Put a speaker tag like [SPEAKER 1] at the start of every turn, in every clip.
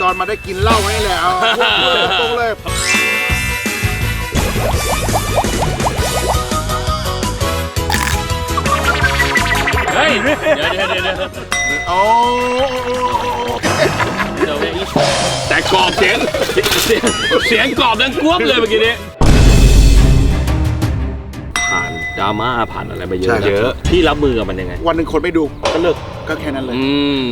[SPEAKER 1] จรมาได้กินเหล้าให้แหละเอาพูดตรงๆเลย
[SPEAKER 2] เฮ้ยเดี๋ยวเดี๋ยวเดี๋ยวเดี๋ยว
[SPEAKER 1] โอ้
[SPEAKER 2] เดี๋ยวเนี่ยอีแต่กรอบเสียงเสียงเสียงกรอบดังกวบเลยเมื่อกี้นี้ผ่านดราม่าผ่านอะไรมาเยอะเยอะพี่รับมือกับมันยังไง
[SPEAKER 1] วันหนึ่งคนไม่ดูก็เลิกก็แค่นั้นเลย
[SPEAKER 2] อืม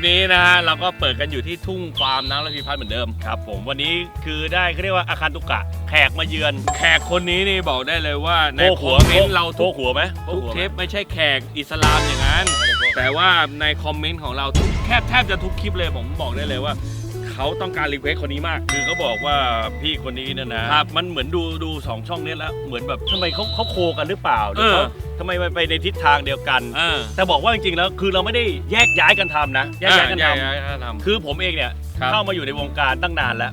[SPEAKER 2] นนี้นะฮะเราก็เปิดกันอยู่ที่ทุ่งฟาร์มน้ำระพีพัฒน์เหมือนเดิมครับ ผมวันนี้คือได้เขาเรียกว่าอาคารตุกะ แขกมาเยือน แขกคนนี้นี่บอกได้เลยว่าในคอมเมนต์เราทุกหัวไหมทุกเทปไม่ใช่แขกอิสลามอย่างนั้น แต่ว่าในคอมเมนต์ของเราทุกแทบแทบจะทุกคลิปเลยผมบอกได้เลยว่าเขาต้องการรีเควสคนนี้มาก คือเขาบอกว่าพี่คนนี้เนี่ยนะครับมันเหมือนดูดูสองช่องเนี้แล้ว เหมือนแบบทำไมเขาเขาโคกันหรือเปล่าหรือเขา ทำไมมันไปในทิศทางเดียวกันแต่บอกว่าจริงๆแล้วคือเราไม่ได้แยกย้ายกันทำนะแยกย้ายกันทำคือผมเองเนี่ยเข้ามาอยู่ในวงการตั้งนานแล้ว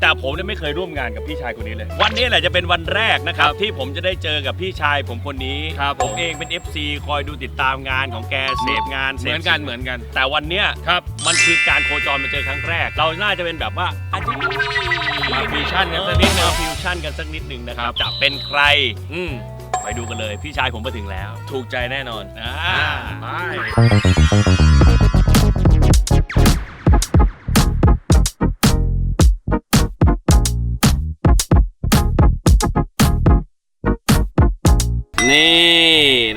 [SPEAKER 2] แต่ผมเนี่ยไม่เคยร่วมงานกับพี่ชายคนนี้เลย วันนี้แหละจะเป็นวันแรกนะครับ ที่ผมจะได้เจอกับพี่ชายผมคนนี้ผมเองเป็น FC คอยดูติดตามงานของแกเสพงานเหมือนกันเหมือนกัน แต่วันเนี้ยครับ มันคือการโคจรมาเจอครั้งแรก เราน่าจะเป็นแบบว่าอาจจะมาฟิวชั่นกันสักนิดนึงฟิวชั่นกันสักนิดนึงนะครับ จะเป็นใคร อืม ไปดูกันเลย พี่ชายผมมาถึงแล้ว ถูกใจแน่นอนอ่าไปนี่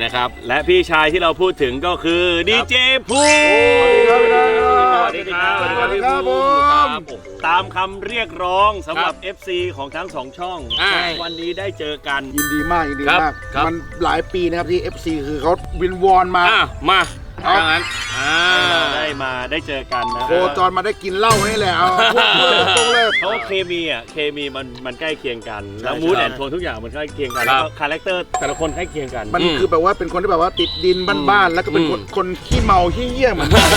[SPEAKER 2] นะครับ และพี่ชายที่เราพูดถึงก็คือดีเจภู
[SPEAKER 1] สวัสดีครับ
[SPEAKER 2] สวัสดีครับ
[SPEAKER 1] สวัสดีครับผม
[SPEAKER 2] ครับผมตามคำเรียกร้องสำหรับ FC ของทั้งสองช่อง
[SPEAKER 3] อ่า
[SPEAKER 2] วันนี้ได้เจอกัน
[SPEAKER 1] ยินดีมากยินดี
[SPEAKER 2] ครับ
[SPEAKER 1] มาก
[SPEAKER 2] ครับ
[SPEAKER 1] มันหลายปีนะครับที่ FC คือเขาวินวอนมา
[SPEAKER 2] อะมา
[SPEAKER 1] เอา
[SPEAKER 2] ถ้างั้นอ่าได้มาได้เจอกันนะ
[SPEAKER 1] โคจรมาได้กินเหล้าให้แหละเอาพูดตรงๆเลย
[SPEAKER 2] เพราะว่าเคมีอะเคมีมันมันใกล้เคียงกันแล้ว
[SPEAKER 1] ใช่
[SPEAKER 2] มูด
[SPEAKER 1] ใช่
[SPEAKER 2] แอนโทนทุกอย่างมันใกล้เคียงกัน
[SPEAKER 3] ค
[SPEAKER 2] แล้
[SPEAKER 3] รั
[SPEAKER 2] ว
[SPEAKER 3] บ
[SPEAKER 2] ก็คาแรคเตอร์แต่ละคนใกล้เคียงกัน
[SPEAKER 1] มันคือแบบว่าเป็นคนที่แบบว่าติดดินบ้านๆแล้วก็เป็นคน
[SPEAKER 2] อืม
[SPEAKER 1] คนขี้เมาขี้เยี่ยเหมือนกัน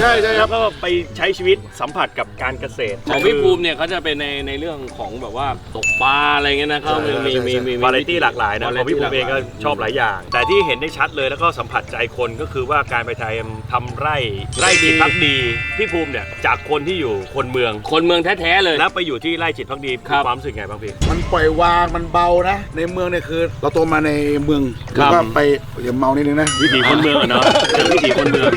[SPEAKER 1] ใช่ใช่ค
[SPEAKER 2] แล้
[SPEAKER 1] รั
[SPEAKER 2] ว
[SPEAKER 1] บ
[SPEAKER 2] ก็ไปใช้ชีวิตสัมผัสกับการเกษตร
[SPEAKER 3] ของพี่ภูมิเนี่ยเขาจะเป็นในในเรื่องของแบบว่าตกปลาอะไรเงี้ยนะเขามีมีมีมี
[SPEAKER 2] วาไรตี้หลากหลายนะของพี่ภูมิเองก็ชอบหลายอย่าง แต่ที่เห็นได้ชัดเลยแล้วก็สัมผัสใจคนก็คือว่าการไปไทยทำไร่ไร่จิตพักดีพี่ภูมิเนี่ยจากคนที่อยู่คนเมือง
[SPEAKER 3] คนเมืองแท้ๆเลย
[SPEAKER 2] แล้วไปอยู่ที่ไร่จิตพักดี
[SPEAKER 3] ครับ
[SPEAKER 2] มีความรู้สึกไงบ้างพี่
[SPEAKER 1] มันปล่อยวางมันเบานะ ในเมืองเนี่ยคือ เราโตมาในเมือง
[SPEAKER 3] ครั
[SPEAKER 1] แล้ว
[SPEAKER 3] บ
[SPEAKER 1] ก็ไปเดี๋ยวเมานิดนึงนะ
[SPEAKER 2] วิถีคนเมืองอะเนาะเป็นวิถีคนเมือง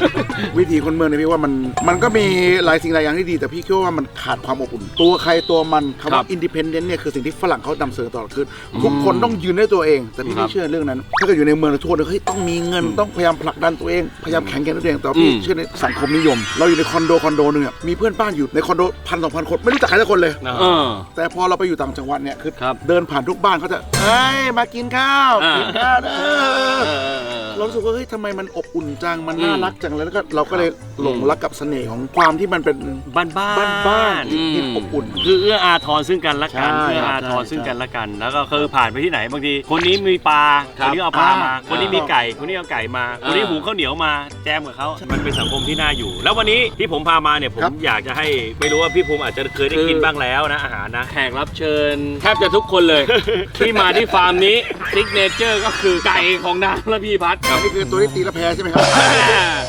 [SPEAKER 1] วิถีคนเมืองเนี่ยพี่ว่ามันมันก็มีหลายสิ่งหลายอย่างที่ดี แต่พี่คิดว่ามันขาดความอบอุ่น ตัวใครตัวมันคำว่าอินดิเพนเดนต์เนี่ยคือสิ่งที่ฝรั่งเขานำเสนอตลอดคือทุกคนต้องยืนด้วยตัวเอง แต่พี่ไม่เชื่อเรื่องนั้น ถ้าเกิดอยู่ในเมืองเราทุกคนเฮ้ยต้องมีเงินต้องพยายามผลักดันตัวเองพยายามแข่งกันด้วยตัวเองแต่ว่าพี่เชื่อในสังคมนิยม เราอยู่ในคอนโดคอนโดหนึงอะมีเพื่อนบ้านอยู่ในคอนโดพันสองพันคนไม่รู้จักใครสักคนเลย
[SPEAKER 2] นะ
[SPEAKER 3] เออ
[SPEAKER 1] แต่พอเราไปอยู่ต่างจังหวัดเนี่ยคือ
[SPEAKER 3] ครับ
[SPEAKER 1] เดินผ่านทุกบ้านเขาจะเอ้ยมากินข้าว
[SPEAKER 3] อ่ากิ
[SPEAKER 1] กินข้าวเด้อ
[SPEAKER 3] เออเออเออ
[SPEAKER 1] เรารู้สึกว่าเฮ้ยทำไมมันอบอุ่นจังมัน
[SPEAKER 3] อืม
[SPEAKER 1] น่ารักจังเลยแล้วก็เราก็เลยหลงรักกับเสน่ห์ของความที่มันเป็น
[SPEAKER 2] บ้านบ้าน
[SPEAKER 1] บ้านบ้านๆที่
[SPEAKER 3] อืม
[SPEAKER 1] ที่อบอุ่น
[SPEAKER 2] คือเอื้ออาทรซึ่งกันและกัน
[SPEAKER 1] ใช่
[SPEAKER 2] เอื้ออาทร
[SPEAKER 1] ใช่
[SPEAKER 2] ซึ่งกันและกัน แล้วก็คือผ่านไปที่ไหนบางทีคนนี้มีปลา
[SPEAKER 3] ค
[SPEAKER 2] ครับนนี้เอาปลามา
[SPEAKER 1] อ่า
[SPEAKER 2] คนนี้มีไก่ คนนี้เอาไก่มา คนนี้หุงข้าวเหนียวมาแจมกับเขามันเป็นสังคมที่น่าอยู่ แล้ววันนี้ที่ผมพามาเนี่ยผม
[SPEAKER 1] ครับ
[SPEAKER 2] อยากจะให้ไม่รู้ว่าพี่ภูมิอาจจะเคยได้กินบ้างแล้วนะอาหารนะ
[SPEAKER 3] แขกรับเชิญแทบจะทุกคนเลย ที่มาที่ฟาร์มนี้ซิกเนเจอร์ก็คือไก่ของน้ำและพี่พัดค
[SPEAKER 1] อั
[SPEAKER 3] รั
[SPEAKER 1] น
[SPEAKER 3] บ
[SPEAKER 1] นี้คือตัวที่ตีละแพรใช่ไหมครับ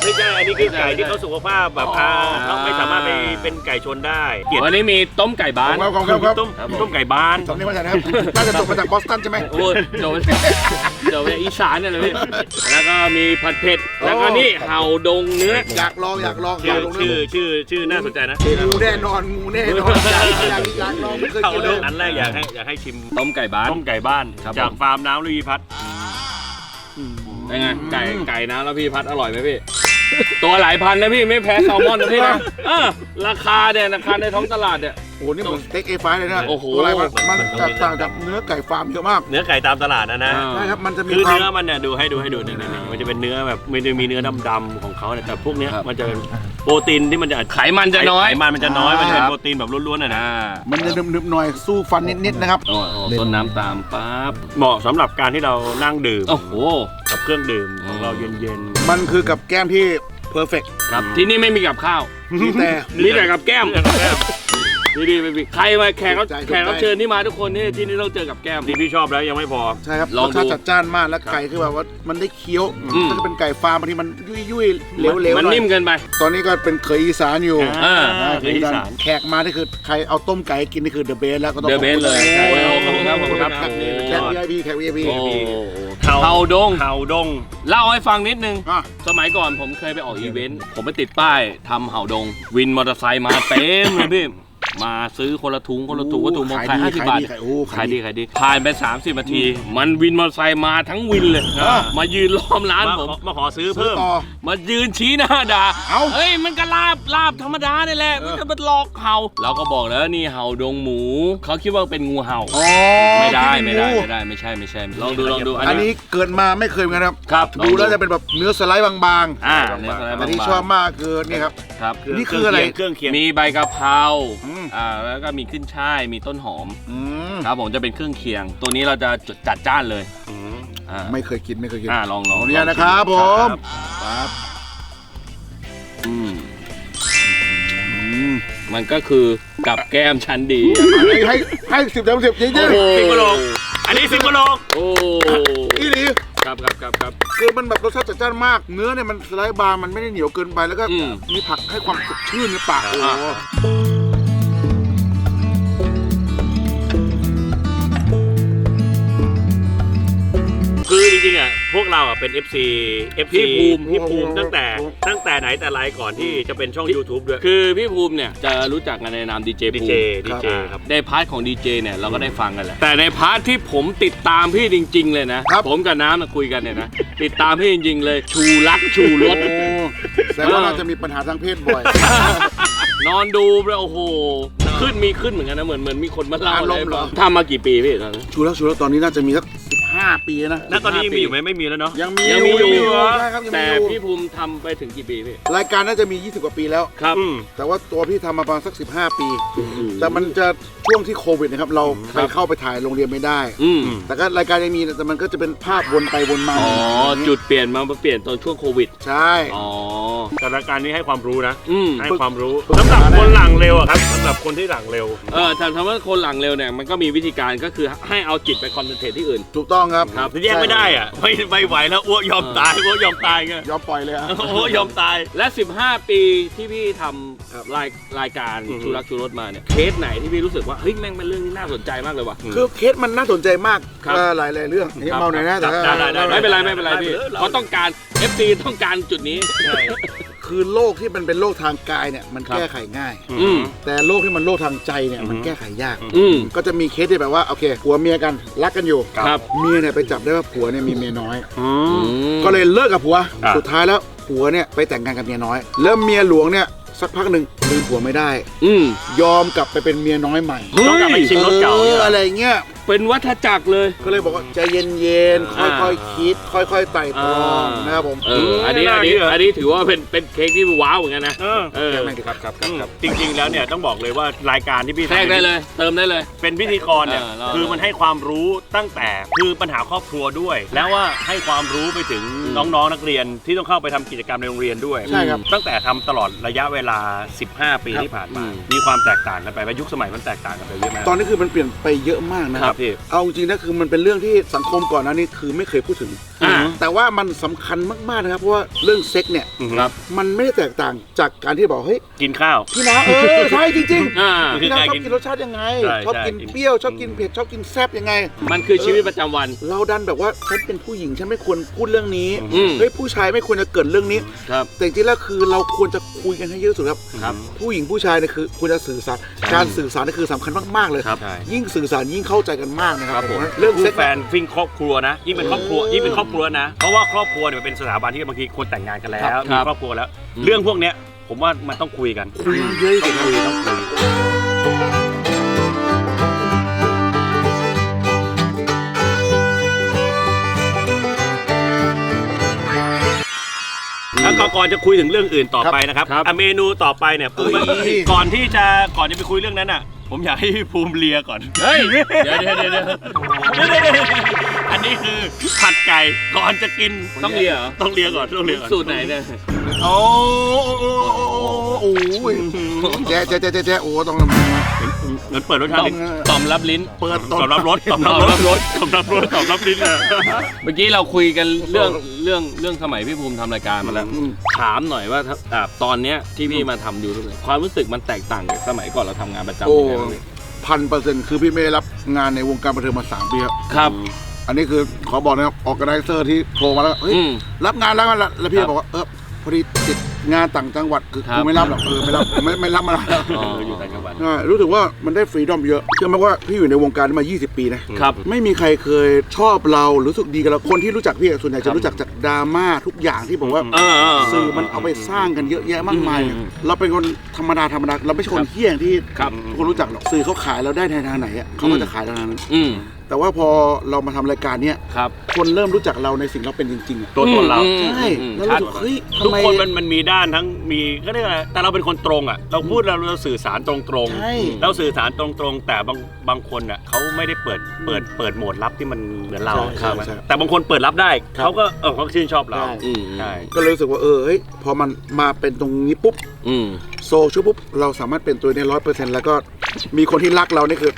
[SPEAKER 2] ไม่ใช่ อันนี้คือไก่ที่เขาสุขภาพแบบอ่า
[SPEAKER 3] อ๋อ
[SPEAKER 2] เขาไม่สามารถไปเป็นไก่ชนได้เกียรติ
[SPEAKER 3] วันนี้มีต้มไก่บ้าน
[SPEAKER 1] ของเราของเราครับ
[SPEAKER 2] ต้มต้มไก่บ้าน
[SPEAKER 1] สำเนียงภาษานะครับ น่าจะจบมาจากบอสตันใช่ไหม
[SPEAKER 3] โอ้ย เดี๋ยวเดี๋ยวอีสานเนี่ยเลยพี่แล้วก็มีผัดเผ็ด แล้วก็นี่เห่าดงเนื้อ
[SPEAKER 1] อยากลองอยากลอง
[SPEAKER 2] ชื่อ
[SPEAKER 1] ลอง
[SPEAKER 2] ชื่อชื่อชื่อน่าสนใจนะ
[SPEAKER 1] งูแน่นอนงูแน่นอนอยากอยากอยากลองไม่เคย
[SPEAKER 2] เขา
[SPEAKER 1] กินเล
[SPEAKER 2] เรื่อยงอันแรกอยากให้อยากให้ชิม
[SPEAKER 3] ต้มไก่บ้าน
[SPEAKER 2] ต้มไก่บ้าน
[SPEAKER 3] ครับ
[SPEAKER 2] จาก
[SPEAKER 3] ผม
[SPEAKER 2] ฟาร์มน้ำลุยพัฒน์
[SPEAKER 3] เป็นไงไก่ไก่นะแล้วพี่พัดอร่อยไหมพี่ ตัวหลายพันนะพี่ไม่แพ้แซลมอนนะพี่นะเออราคาเนี่ยราคาในท้องตลาดเนี่ย
[SPEAKER 1] โอ้โหนี่เหมือนสเต็กเอไฟเลยนะ
[SPEAKER 3] โอ้โห
[SPEAKER 1] ตัวอะไรมันมันแตกต่างจากเนื้อไก่ฟาร์มเยอะมาก
[SPEAKER 2] เนื้อไก่ตามตลาดนะนะ
[SPEAKER 3] อ่า
[SPEAKER 1] ใช่ครับมันจะมี
[SPEAKER 2] คือ
[SPEAKER 1] ความ
[SPEAKER 2] เนื้อมันเนี่ยดูให้ดูให้ดูนี่นี่นี่มันจะเป็นเนื้อแบบมันจะมีเนื้อดำๆของเขาเนี่ยแต่พวกเนี้ย
[SPEAKER 3] ครับ
[SPEAKER 2] มันจะเป็นโปรตีนที่มันจะ
[SPEAKER 3] ไขมันจะน้อย
[SPEAKER 2] ไขมันมันจะน้อย
[SPEAKER 1] อ่ามั
[SPEAKER 2] มันจะเป็นโปรตีนแบบล้วนๆน่ะนะ
[SPEAKER 3] อ่า
[SPEAKER 1] มันจะนึบๆหน่อยสู้ฟันนิดๆนะครับ
[SPEAKER 3] โอ้โหต้นน้ำตามปั๊บ
[SPEAKER 2] เหมาะสำหรับการที่เรานั่งดื่ม
[SPEAKER 3] โอ้โห
[SPEAKER 2] กับเครื่องดื่มของเราเย็น
[SPEAKER 1] มันคือกับแก้มที่เพอร์เฟกต์
[SPEAKER 3] ครับที่นี่ไม่มีกับข้าว
[SPEAKER 1] มีแต่
[SPEAKER 3] มีแต่กับแก้ม
[SPEAKER 2] ๆ
[SPEAKER 3] ดีดีไปพี่ใครมาแขกรับ
[SPEAKER 1] ถูกใจ
[SPEAKER 3] แขกรับเชิญที่มาทุกคนนี่ที่นี่ต้องเจอกับแก้ม
[SPEAKER 2] ที่พี่ชอบแล้วยังไม่พอ
[SPEAKER 1] ใช่ครับ
[SPEAKER 3] ล
[SPEAKER 1] ร
[SPEAKER 3] อง
[SPEAKER 1] ส
[SPEAKER 3] ดู
[SPEAKER 1] ชาติจัดจ้านมากแล้วไก่คือแบบว่ามันได้เคี้ยว
[SPEAKER 3] อืม
[SPEAKER 1] ถ้าจะเป็นไก่ฟาร์มบางทีมันยุ่ยยุ่ยๆเหลวๆ
[SPEAKER 3] มัน
[SPEAKER 1] หน่อย
[SPEAKER 3] นิ่มเกินไป
[SPEAKER 1] ตอนนี้ก็เป็นเคยอีสานอยู่
[SPEAKER 3] อ่า
[SPEAKER 1] อ่า
[SPEAKER 2] เคยอีสาน
[SPEAKER 1] แขกมาที่คือใครเอาต้มไก่กินนี่คือเดอะเบสแล้วก็ต้อง
[SPEAKER 3] The best เลย
[SPEAKER 1] โอ้โห
[SPEAKER 3] ขอบคุณครับขอบคุณครับ
[SPEAKER 1] แขก
[SPEAKER 3] โอ้
[SPEAKER 1] แขก VIP แขก VIP
[SPEAKER 3] โอ้
[SPEAKER 2] เห่า
[SPEAKER 3] เฮาดง
[SPEAKER 2] เห่าดง
[SPEAKER 3] เล่าให้ฟังนิดนึง
[SPEAKER 1] อะ
[SPEAKER 3] สมัยก่อนผมเคยไปออกอีเวนต์ ผมไปติดป้ายทำเห่าดง วินมอเตอร์ไซค์มาเต็มเลยพี่ มาซื้อคนละถุงคนละถุงคนละถุงผมขายห้าสิบบาท
[SPEAKER 1] ขายดี
[SPEAKER 3] ขา
[SPEAKER 1] ขายย
[SPEAKER 3] ดี
[SPEAKER 1] ดี
[SPEAKER 3] ขายดีผ่านไป 30นาที มันวินมอเตอร์ไซค์มาทั้งวินเลย
[SPEAKER 2] อ่า
[SPEAKER 3] มายืนล้อมร้าน
[SPEAKER 2] มา
[SPEAKER 3] ผม
[SPEAKER 2] ขอมาขอซื้อ
[SPEAKER 1] ซื้อ
[SPEAKER 2] เพิ่ม
[SPEAKER 1] ต่อ
[SPEAKER 3] มายืนชี้หน้าด่า
[SPEAKER 1] เอ้า
[SPEAKER 3] เฮ้ยมันก็ลาบลาบธรรมดานี่แหละ
[SPEAKER 1] เออ
[SPEAKER 3] มันจะมาหลอกเห่าเราก็บอกแล้วนี่เห่าดงหมู เขาคิดว่าเป็นงูเห่า
[SPEAKER 1] อ๋อ
[SPEAKER 3] ไม่ได้
[SPEAKER 1] ที่
[SPEAKER 3] ไม่
[SPEAKER 1] เป็น
[SPEAKER 3] ได้
[SPEAKER 1] งู
[SPEAKER 3] ไม่ได้ไม่ใช่ไม่ใช่ลองดูลองดู
[SPEAKER 1] อันนี้เกิดมาไม่เคยเหมือนกันครับ
[SPEAKER 3] ครับ
[SPEAKER 1] ดูแล้วจะเป็นแบบเนื้อสไลด์บาง
[SPEAKER 3] อ่าเนี่ย
[SPEAKER 1] ๆแต่ที่ชอบมากคือนี่ครับ
[SPEAKER 3] ครับ
[SPEAKER 1] นี่คืออะไร
[SPEAKER 2] เครื่องเคียง
[SPEAKER 3] มีใบกะเพรา
[SPEAKER 1] อืม
[SPEAKER 3] อ่าแล้วก็มีขึ้นช่ายมีต้นหอม
[SPEAKER 1] อืม
[SPEAKER 3] ครับผมจะเป็นเครื่องเคียง ตัวนี้เราจะจดจัดจ้านเลย
[SPEAKER 2] อืม
[SPEAKER 3] อ่า
[SPEAKER 1] ไม่เคยกินไม่เคยกิน
[SPEAKER 3] อ่าลองลอง
[SPEAKER 1] ขออนุญาตนะครับผม
[SPEAKER 3] ครับอืม
[SPEAKER 1] อืม
[SPEAKER 3] มันก็คือกับแก้มชั้นดี
[SPEAKER 1] ให้ให้ให้สิบเต็มสิบจริง
[SPEAKER 3] โอ้โห
[SPEAKER 2] สิบกะโหลกอันนี้สิบกะโหลก
[SPEAKER 3] โอ้
[SPEAKER 1] ๆอีหลี
[SPEAKER 3] ครับครับครับครับ
[SPEAKER 1] คือมันแบบรสชาติจัดจ้านมาก เนื้อเนี่ยมันสไลด์บางมันไม่ได้เหนียวเกินไปแล้วก็
[SPEAKER 3] อืม
[SPEAKER 1] มีผักให้ความสดชื่นในปาก
[SPEAKER 2] อ่า
[SPEAKER 1] โอ้
[SPEAKER 2] ริงๆอะพวกเราอะเป็น FC FC
[SPEAKER 3] พี่ภูมิ
[SPEAKER 2] พี่ภูมิตั้งแต่ตั้งแต่ไหนแต่ไรก่อนที่จะเป็นช่อง YouTube ด้วย
[SPEAKER 3] คือพี่ภูมิเนี่ยจะรู้จักกันในนามดีเจ
[SPEAKER 2] ดี
[SPEAKER 3] ภู
[SPEAKER 2] เจ
[SPEAKER 3] มิ
[SPEAKER 2] ดีเจครับ
[SPEAKER 3] ในพาร์ทของดีเจเนี่ยเราก็ได้ฟังกันแหละ แต่ในพาร์ทที่ผมติดตามพี่จริง ๆ เลยนะผมกับน้ำมาคุยกันเนี่ยนะ ติดตามพี่จริง ๆ เลย ชูรักชูรส
[SPEAKER 1] โอ้แสดงว่าเราจะมีปัญหาทางเพศบ่อย
[SPEAKER 3] นอนดูแล้วโอ้โห ขึ้นมีขึ้นเหมือนกันนะ เหมือนเหมือนมีคนมาเล่า
[SPEAKER 1] อาร
[SPEAKER 3] อะไร
[SPEAKER 1] มณ์เหรอ
[SPEAKER 3] ทำมากี่ปีพี่ตอนนั้น
[SPEAKER 1] ชูแล้วชูแล้วตอนนี้น่าจะมีสัก สิบห้าปีนะ
[SPEAKER 2] ณตอนนี้ยังมีอยู่ไหมไม่มีแล้วเนาะ
[SPEAKER 1] ยังมี
[SPEAKER 3] ยังมีอยู่
[SPEAKER 1] ใช่ครับยังมี
[SPEAKER 3] แต่
[SPEAKER 1] อยู่
[SPEAKER 3] พี่ภูมิทำไปถึงกี่ปีพี่
[SPEAKER 1] รายการน่าจะมี 20 กว่าปีแล้ว
[SPEAKER 3] ครับ
[SPEAKER 2] อืม
[SPEAKER 1] แต่ว่าตัวพี่ทำมาประมาณสัก 15 ปี แต่มันจะช่วงที่โควิดนะครับ เราไปเข้าไปถ่ายโรงเรียนไม่ได้
[SPEAKER 3] อืม
[SPEAKER 1] แต่ก็รายการยังมีแต่มันก็จะเป็นภาพวนไปวนมา
[SPEAKER 3] อ๋อจุดเปลี่ยนมาเปลี่ยนตอนช่วงโควิด
[SPEAKER 1] ใช่
[SPEAKER 3] อ๋อ
[SPEAKER 2] แต่รายการนี้ให้ความรู้นะ
[SPEAKER 3] อืม
[SPEAKER 2] ให้ความรู้สำหรับคนหลังเร็วอะครับสำหรับคนที่หลังเร็ว
[SPEAKER 3] เออแต่ทำว่าคนหลังเร็วเนี่ยมันก็มีวิธีการก็คือให้เอาจิตไปคอนเซนเทรตที่อื่น
[SPEAKER 1] ถูกต้องครับ
[SPEAKER 3] ครับ
[SPEAKER 2] แยกไม่ได้อะไม่ไม่ไหวแล้วอ้วกยอมตายอ้วกยอมตายไง
[SPEAKER 1] ยอมปล่อยเลยฮะ
[SPEAKER 2] โอ้ยยอมตาย
[SPEAKER 3] และ 15 ปีที่พี่ท
[SPEAKER 1] ครับำ
[SPEAKER 3] รายรายการ
[SPEAKER 2] อือฮึ
[SPEAKER 3] ชูรักชูรสมาเนี่ยเคสไหนที่พี่รู้สึกว่าเฮ้ยแม่งเป็นเรื่องที่น่าสนใจมากเลยว่ะ
[SPEAKER 1] คือเคสมันน่าสนใจมาก
[SPEAKER 3] ครับ
[SPEAKER 1] เออหลายหลายๆเรื่องอันนี้
[SPEAKER 3] ครับ
[SPEAKER 1] เมาหน่อยนะแต่
[SPEAKER 2] ได้ได้ได้
[SPEAKER 3] ไม่เป็นไรไม่เป็นไรพี่
[SPEAKER 2] ได้เลย
[SPEAKER 3] เขาต้องการ FC ต้องการจุดนี้
[SPEAKER 1] คือโรคที่มันเป็นโรคทางกายเนี่ยมัน
[SPEAKER 3] ครับ
[SPEAKER 1] แก้ไขง่าย
[SPEAKER 3] อืม
[SPEAKER 1] แต่โรคที่มันโรคทางใจเนี่ยมัน
[SPEAKER 2] อืม
[SPEAKER 1] แก้ไขยาก
[SPEAKER 3] อืม
[SPEAKER 1] ก็จะมีเคสที่แบบว่าโอเคผัวเมียกันรักกันอยู่
[SPEAKER 3] ครับ
[SPEAKER 1] เมียเนี่ยไปจับได้ว่าผัวเนี่ยมีเมียน้อย
[SPEAKER 2] อืม
[SPEAKER 1] ก็เลยเลิกกับผัว
[SPEAKER 2] อะ
[SPEAKER 1] สุดท้ายแล้วผัวเนี่ยไปแต่งงานกับเมียน้อย แล้วเมียหลวงเนี่ยสักพักหนึ่งลืมผัวไม่ได้
[SPEAKER 3] อืม
[SPEAKER 1] ยอมกลับไปเป็นเมียน้อยใหม่
[SPEAKER 3] เฮ้ย
[SPEAKER 2] ต้องกลับไปชิงรถเก่า
[SPEAKER 1] เอ
[SPEAKER 2] เนี่ย
[SPEAKER 1] ออะไรเงี้ย
[SPEAKER 3] เป็นวัฏจักรเลย
[SPEAKER 1] ก็เลยบอกว่าใจเย็นๆ
[SPEAKER 3] อ่า
[SPEAKER 1] ค่อยๆ คิด ค่อยๆ ไต่ตรองนะครับผม
[SPEAKER 3] เอออันนี้อันนี้อันนี้ถือว่าเป็นเป็นเค้กที่ว้าวเหมือนกันนะ
[SPEAKER 2] เออ
[SPEAKER 3] เออ
[SPEAKER 1] แก้แม่งดิครับครับครับครับ
[SPEAKER 2] จริงๆ แล้วเนี่ยต้องบอกเลยว่ารายการที่พี่
[SPEAKER 3] แทรกได้เลย เติมได้เลย
[SPEAKER 2] เป็นพิธีกรเนี่ย
[SPEAKER 3] เออเรา
[SPEAKER 2] คือมันให้ความรู้ตั้งแต่คือปัญหาครอบครัวด้วย แล้วว่าให้ความรู้ไปถึงน้องๆ นักเรียนที่ต้องเข้าไปทำกิจกรรมในโรงเรียนด้วย
[SPEAKER 1] ใช่ครับ
[SPEAKER 2] ตั้งแต่ทำตลอดระยะเวลา 15 ปีที่ผ่านมา
[SPEAKER 3] อืม
[SPEAKER 2] มีความแตกต่างกันไปว่ายุคสมัยมันแตกต่างกันไปเยอะมาก
[SPEAKER 1] ตอนนี้คือมันเปลี่ยนไปเยอะมากนะ
[SPEAKER 2] ค
[SPEAKER 1] ค
[SPEAKER 2] รั
[SPEAKER 1] รั
[SPEAKER 2] บบพี่
[SPEAKER 1] เอาจริงๆนะคือมันเป็นเรื่องที่สังคมก่อนหน้านี้คือไม่เคยพูดถึง
[SPEAKER 3] อ่า
[SPEAKER 1] แต่ว่ามันสำคัญมากๆนะครับ เพราะว่าเรื่องเซ็กเนี่ย
[SPEAKER 3] ครับ
[SPEAKER 1] มันไม่ได้แตกต่างจากการที่บอกเฮ้ย
[SPEAKER 2] กินข้าว
[SPEAKER 1] พี่นาเออใช่จริงๆ
[SPEAKER 3] อ่า
[SPEAKER 2] คือ
[SPEAKER 1] พี่นาช
[SPEAKER 2] การ
[SPEAKER 1] อบ
[SPEAKER 2] กิน
[SPEAKER 1] กินรสชาติยังไง
[SPEAKER 2] ใช่
[SPEAKER 1] ชอบ
[SPEAKER 2] ใช่
[SPEAKER 1] กินเปรี้ยวชอบกินเผ็ดชอบกินแซ่บยังไง
[SPEAKER 3] มันคือชีวิตประจำวัน
[SPEAKER 1] เราดันแบบว่าฉันเป็นผู้หญิงฉันไม่ควรพูดเรื่องนี้
[SPEAKER 3] อืม
[SPEAKER 1] เฮ้ยผู้ชายไม่ควรจะเกิดเรื่องนี้
[SPEAKER 3] ครับ
[SPEAKER 1] แต่จริงๆแล้วคือเราควรจะคุยกันให้เยอะสุดครับ
[SPEAKER 3] ครับ
[SPEAKER 1] ผู้หญิงผู้ชายเนี่ยคือควรจะสื่อสารการสื่อสารนี่คือสำคัญมากๆเลย
[SPEAKER 3] ครับ
[SPEAKER 2] ใช่
[SPEAKER 1] ยิ่งสื่อสารยิ่งเข้าใจกันมากนะครับ
[SPEAKER 3] ครับผม
[SPEAKER 1] เรื่อง
[SPEAKER 2] คู่
[SPEAKER 1] เซ็ก
[SPEAKER 2] แฟนฟิงครอบครัวนะยิ่งเป็นครอบครัวยิ่งเป็นครอบครัวนะเพราะว่าครอบครัวเนี่ยมันเป็นสถาบันที่บางทีคนแต่งงานกันแล้ว
[SPEAKER 3] ครับ
[SPEAKER 2] มีครอบครัวแล้ว
[SPEAKER 3] อืม
[SPEAKER 2] เรื่องพวกเนี้ยผมว่ามันต้องคุยกัน
[SPEAKER 1] คุยเยอะ
[SPEAKER 2] ต้
[SPEAKER 1] สุ
[SPEAKER 2] อง
[SPEAKER 1] ด
[SPEAKER 2] คุยต้องคุยแล้วก็ก่อนจะคุยถึงเรื่องอื่นต่อไปนะครับ
[SPEAKER 3] ครับ
[SPEAKER 2] อะเมนูต่อไปเนี่ย
[SPEAKER 1] เอ้ย
[SPEAKER 2] ก่อนที่จะก่อนจะไปคุยเรื่องนั้นอะ ผมอยากให้พี่ภูมิเลียก่อน
[SPEAKER 3] เฮ้ยเดี๋ยวเดี๋ยวเดี๋ยวเดี๋ยว
[SPEAKER 2] อันนี้คือผัดไก่ก่อนจะกิน
[SPEAKER 3] ต้องเลียเหรอ
[SPEAKER 2] ต้องเลียก่อนต้องเลียก่อน
[SPEAKER 3] สูตรไหนเนี่ย
[SPEAKER 1] โอ้โอ้โอ้โอ้โอ้ยแจ๊ะแจ๊ะแจ๊ะแจ๊ะแจ๊ะโอ้ต้อง
[SPEAKER 2] เงินเปิดรสชาติ
[SPEAKER 3] ต่อ
[SPEAKER 2] ลิ้
[SPEAKER 3] ม
[SPEAKER 2] น
[SPEAKER 3] ต่อมรับลิ้น
[SPEAKER 1] เปิด
[SPEAKER 2] ตอบรับรสตอบรับรสตอบรับรสตอบรับลิ้นเลย
[SPEAKER 3] เมื่อกี้เราคุยกันเรื่องเรื่องเรื่องสมัยพี่ภูมิทำรายการมาแล้ว ถามหน่อยว่าถ้าอ่าตอนเนี้ยที่พี่มาทำยูทูบเนี่ยความรู้สึกมันแตกต่างจากสมัยก่อนเราทำงานประจำ
[SPEAKER 1] โอ้
[SPEAKER 3] ยังไงบ้างพี่
[SPEAKER 1] พันเปอร์เซ็นต์คือพี่ไม่ได้รับงานในวงการบันเทิงมาสามปีครับ
[SPEAKER 3] ครับ
[SPEAKER 1] อันนี้คือขอบอกนะครับออกกไนเซอร์ที่โทรมาแล้วเฮ้ย
[SPEAKER 3] อืม
[SPEAKER 1] รับงานแล้วแล้วแล้วพี่
[SPEAKER 3] ครับ
[SPEAKER 1] บอกว่าเออ พอดีติดงานต่างจังหวัดคือ
[SPEAKER 3] ครับ
[SPEAKER 1] กูไม่รับหรอกเออไม่รับไม่ไม่รับมาแล้ว
[SPEAKER 3] อ๋ออยู่ต่างจังหวัด
[SPEAKER 1] ใช่รู้สึกว่ามันได้ฟรีดอมเยอะเชื่อไหมว่าพี่อยู่ในวงการนี้มา 20 ปีนะ ครับ ไม่มีใครเคยชอบเราหรือรู้สึกดีกับเราคนที่รู้จักพี่ส่วนใหญ่
[SPEAKER 3] ครั
[SPEAKER 1] จะ
[SPEAKER 3] บ
[SPEAKER 1] รู้จักจากดราม่าทุกอย่างที่บอกว่า
[SPEAKER 3] เออเออ
[SPEAKER 1] สื่อมันเอาไปสร้างกันเยอะแยะมากมาย
[SPEAKER 3] อืม
[SPEAKER 1] เราเป็นคนธรรมดาธรรมดาเราไม่ใช่คนเฮี้ยงที่
[SPEAKER 3] ครับ
[SPEAKER 1] ทุกคนรู้จักหรอกสื่อเขาขายเราได้ในทางไหนอะเขาก็จะขายทางนั้น
[SPEAKER 3] อืม
[SPEAKER 1] แต่ว่าพอเรามาทำรายการเนี้ย
[SPEAKER 3] ครับ
[SPEAKER 1] คนเริ่มรู้จักเราในสิ่งเราเป็นจริงๆอะ
[SPEAKER 2] ตัวตนเรา
[SPEAKER 3] อืม
[SPEAKER 1] ใช่
[SPEAKER 3] อืม
[SPEAKER 1] แล้วรู้สึกเฮ้ย
[SPEAKER 2] ทุก
[SPEAKER 1] ทำไม
[SPEAKER 2] คนมันมันมีด้านทั้งมีก็เรียกอะไรแต่เราเป็นคนตรงอะ เราพูดเราเราสื่อสารตรงตรงๆ
[SPEAKER 1] ใช่
[SPEAKER 2] เราสื่อสารตรงตรงๆ แต่บางบางคนอะเขาไม่ได้เปิดเปิดเปิดโหมดลับที่มันเหมือนเรา
[SPEAKER 1] ใช่
[SPEAKER 2] ใช่ไหม
[SPEAKER 1] ใช่
[SPEAKER 2] แต่บางคนเปิดรับได้
[SPEAKER 1] ครับ
[SPEAKER 2] เขาก็เออเขาชื่นชอบเรา
[SPEAKER 1] ใช่
[SPEAKER 3] อืม
[SPEAKER 2] ใช่
[SPEAKER 1] ก็เลยรู้สึกว่าเออเฮ้ยพอมันมาเป็นตรงนี้ปุ๊บ
[SPEAKER 3] อืม
[SPEAKER 1] โซเชียลปุ๊บเราสามารถเป็นตัวได้ร้อยเปอร์เซ็นต์แล้วก็มีคนที่รักเรานี่คือ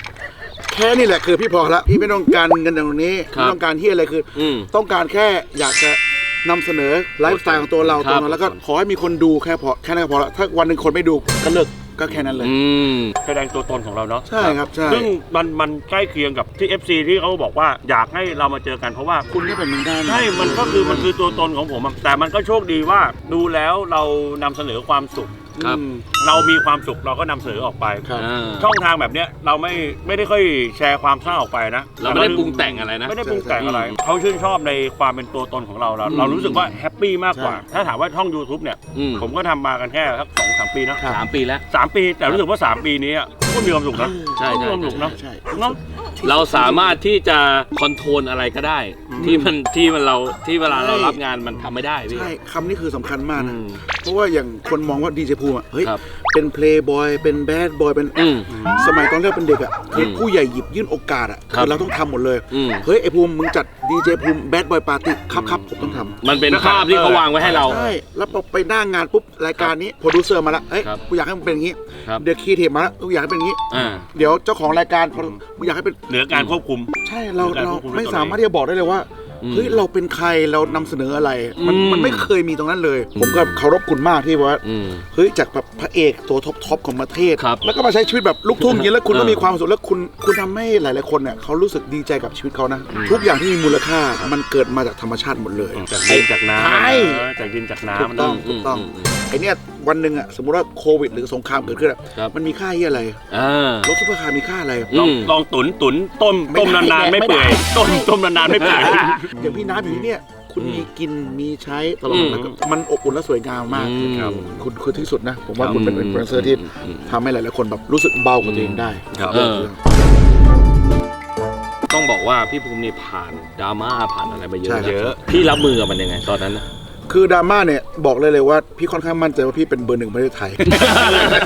[SPEAKER 1] แค่นี่แหละคือพี่พอละพี่ไม่ต้องการเงินตรงนี้
[SPEAKER 3] ครับ
[SPEAKER 1] ไม่ต้องการที่อะไรคือ
[SPEAKER 3] อืม
[SPEAKER 1] ต้องการแค่อยากจะนำเสนอไลฟ์สไตล์ของตัวเรา
[SPEAKER 3] ครั
[SPEAKER 1] ตร
[SPEAKER 3] บ
[SPEAKER 1] งนั้นแล้วก็ขอให้มีคนดูแค่พอแค่นั้นก็พอละถ้าวันหนึ่งคนไม่ดูก็เลิก ก็แค่นั้นเลย
[SPEAKER 3] อืม
[SPEAKER 2] แสดงตัวตนของเราเนาะ
[SPEAKER 1] ใช่ครับใช่
[SPEAKER 2] ซึ่งมันมันใกล้เคียงกับที่ FC ที่เขาบอกว่าอยากให้เรามาเจอกันเพราะว่า
[SPEAKER 1] คุณก็เป็นมึงได้นะ
[SPEAKER 2] ใช่ มันก็คือมันคือตัวตนของผมอะแต่มันก็โชคดีว่าดูแล้วเรานำเสนอความสุข
[SPEAKER 3] ครับ
[SPEAKER 1] อืม
[SPEAKER 2] เรามีความสุขเราก็นำเสนอออกไป
[SPEAKER 1] ครับ
[SPEAKER 3] อ่า
[SPEAKER 2] ช่องทางแบบเนี้ยเราไม่ไม่ได้ค่อยแชร์ความเศร้าออกไปนะ
[SPEAKER 3] เราไม่ได้ปรุงแต่งอะไรนะ
[SPEAKER 2] ไม่ได้ปรุงแต่งอะไร
[SPEAKER 3] ใช่
[SPEAKER 2] เขาชื่นชอบในความเป็นตัวตนของเราเรา
[SPEAKER 1] อืม
[SPEAKER 2] เรารู้สึกว่าแฮปปี้มากกว่า
[SPEAKER 1] ใช่
[SPEAKER 2] ถ้าถามว่าช่อง YouTube เนี่ย
[SPEAKER 3] อืม
[SPEAKER 2] ผมก็ทำมากันแค่สักสอง สามปีเนอะ
[SPEAKER 1] ครับ
[SPEAKER 3] สามปีแล้ว
[SPEAKER 2] สามปีแต่รู้สึกว่า3ปีนี้อะก็มีความสุขนะ
[SPEAKER 3] ใช่
[SPEAKER 2] ก็
[SPEAKER 3] ใช่
[SPEAKER 2] มีความสุขนะ
[SPEAKER 1] ใช่
[SPEAKER 2] เนาะ
[SPEAKER 3] เราสามารถที่จะคอนโทรลอะไรก็ได้ที่มันที่มันเราที่เวลาเรารับงานมันทำไม่ได้พี่
[SPEAKER 1] ใช่คำนี้คือสำคัญมาก
[SPEAKER 3] อื
[SPEAKER 1] นะ
[SPEAKER 3] ม
[SPEAKER 1] เพราะว่าอย่างคนมองว่าดีเจภูมิอะเฮ้ย
[SPEAKER 3] ครับ
[SPEAKER 1] เป็นเพลย์บอยเป็นแบดบอยเป็น
[SPEAKER 3] อืม
[SPEAKER 1] สมัยตอนเรียกเป็นเด็กอะคืออ
[SPEAKER 3] ม
[SPEAKER 1] ผู้ใหญ่หยิบยื่นโอกาสอะ
[SPEAKER 3] ครับ
[SPEAKER 1] คือเราต้องทำหมดเลย
[SPEAKER 3] อืม
[SPEAKER 1] เฮ้ยไอภูมิมึงจัดดีเจภูมิแบดบอยปาร์ตี้ครับครับผมต้องทำ
[SPEAKER 3] มันเป็นภาพที่เขาวางไว้ให้เรา
[SPEAKER 1] ใช่แล้วพอไปหน้างานปุ๊บรายการนี้โปรดิวเซอร์มาแล้วเอ้ย
[SPEAKER 3] ครับ
[SPEAKER 1] กูอยากให้มันเป็นอย่างนี้
[SPEAKER 3] ครับ
[SPEAKER 1] เดี๋ยวคีเทปมาแล้วกูอยากให้เป็นอย่างนี้
[SPEAKER 3] อ่า
[SPEAKER 1] เดี๋ยวเจ้าของรายการพอกูอยากให้เป็น
[SPEAKER 2] เหนือการควบคุม
[SPEAKER 1] ใช่เรา
[SPEAKER 2] การ
[SPEAKER 1] เรา
[SPEAKER 2] ควบคุม
[SPEAKER 1] ไม่
[SPEAKER 2] ด้วยตัว
[SPEAKER 1] สามารถที่จะบอกได้เลยว่า
[SPEAKER 3] อืม
[SPEAKER 1] เฮ้ยเราเป็นใครเรานำเสนออะไร มัน
[SPEAKER 3] อืม
[SPEAKER 1] มันไม่เคยมีตรงนั้นเลย ผมก็เคารพคุณมากที่ว่า
[SPEAKER 3] อืม
[SPEAKER 1] เฮ้ยจากแบบพระเอกตัวท็อปทอปของประเทศ
[SPEAKER 3] ครับ
[SPEAKER 1] แล้วก็มาใช้ชีวิตแบบลูกทุ่งอย่างนี้แล้วคุณก็
[SPEAKER 3] เออ
[SPEAKER 1] มีความสุขแล้วคุณคุณทำให้หลาย ๆ คนเนี่ยเขารู้สึกดีใจกับชีวิตเขานะทุกอย่างที่มีมูลค่ามันเกิดมาจากธรรมชาติหมดเลย
[SPEAKER 2] จากดินจากน้ำ
[SPEAKER 1] ใช่
[SPEAKER 2] เออจากดินจาก
[SPEAKER 1] ถูก
[SPEAKER 2] น้ำ
[SPEAKER 1] ต้อง
[SPEAKER 2] นะ
[SPEAKER 1] ถูกต้อง
[SPEAKER 3] อืมอืม
[SPEAKER 1] ไอเนี้ย วันหนึ่งอะสมมติว่าโควิด หรือสงครามเกิดขึ้นอะ
[SPEAKER 3] ครับ
[SPEAKER 1] มันมีค่าเหียอะไร
[SPEAKER 3] อ่าร
[SPEAKER 1] ถซุปเปอร์คาร์มีค่าอะไร
[SPEAKER 2] ลอง
[SPEAKER 3] อืม
[SPEAKER 2] ลองตุนตุนต้ม
[SPEAKER 1] ไม่
[SPEAKER 2] ต้ม
[SPEAKER 1] ได้
[SPEAKER 2] นานๆไม่
[SPEAKER 1] ไม่
[SPEAKER 2] เปื่อย
[SPEAKER 1] ได้
[SPEAKER 2] ต้มต้มนานๆไม่เปื่อย
[SPEAKER 1] อย่างพี่น้ำอยู่ที่เนี่ยคุณ
[SPEAKER 3] อืม
[SPEAKER 1] มีกินมีใช้ตลอ
[SPEAKER 3] อื
[SPEAKER 1] ด
[SPEAKER 3] ม
[SPEAKER 1] แล้วก็มันอบอุ่นและสวยงามมาก
[SPEAKER 3] อืม
[SPEAKER 1] ครับคุณคือที่สุดนะ ผมว่า
[SPEAKER 2] ครับ
[SPEAKER 1] คุณเป็นอินฟลูเอนเซอร์ที่
[SPEAKER 3] อืม
[SPEAKER 1] ทำให้หลายๆคนแบบรู้สึกเบากว่าตัวเองได้
[SPEAKER 2] ครับ
[SPEAKER 3] เออ ต้องบอกว่าพี่ภูมินี่ผ่านดราม่าผ่านอะไรมาเย
[SPEAKER 1] ใช่
[SPEAKER 3] อะ
[SPEAKER 1] ครับ
[SPEAKER 2] เยอะ
[SPEAKER 3] พี่รับมือกับมันยังไงตอนนั้นนะ
[SPEAKER 1] คือดราม่าเนี่ยบอกเลยเลยว่า พี่ค่อนข้างมั่นใจว่าพี่เป็นเบอร์หนึ่งประเทศไทย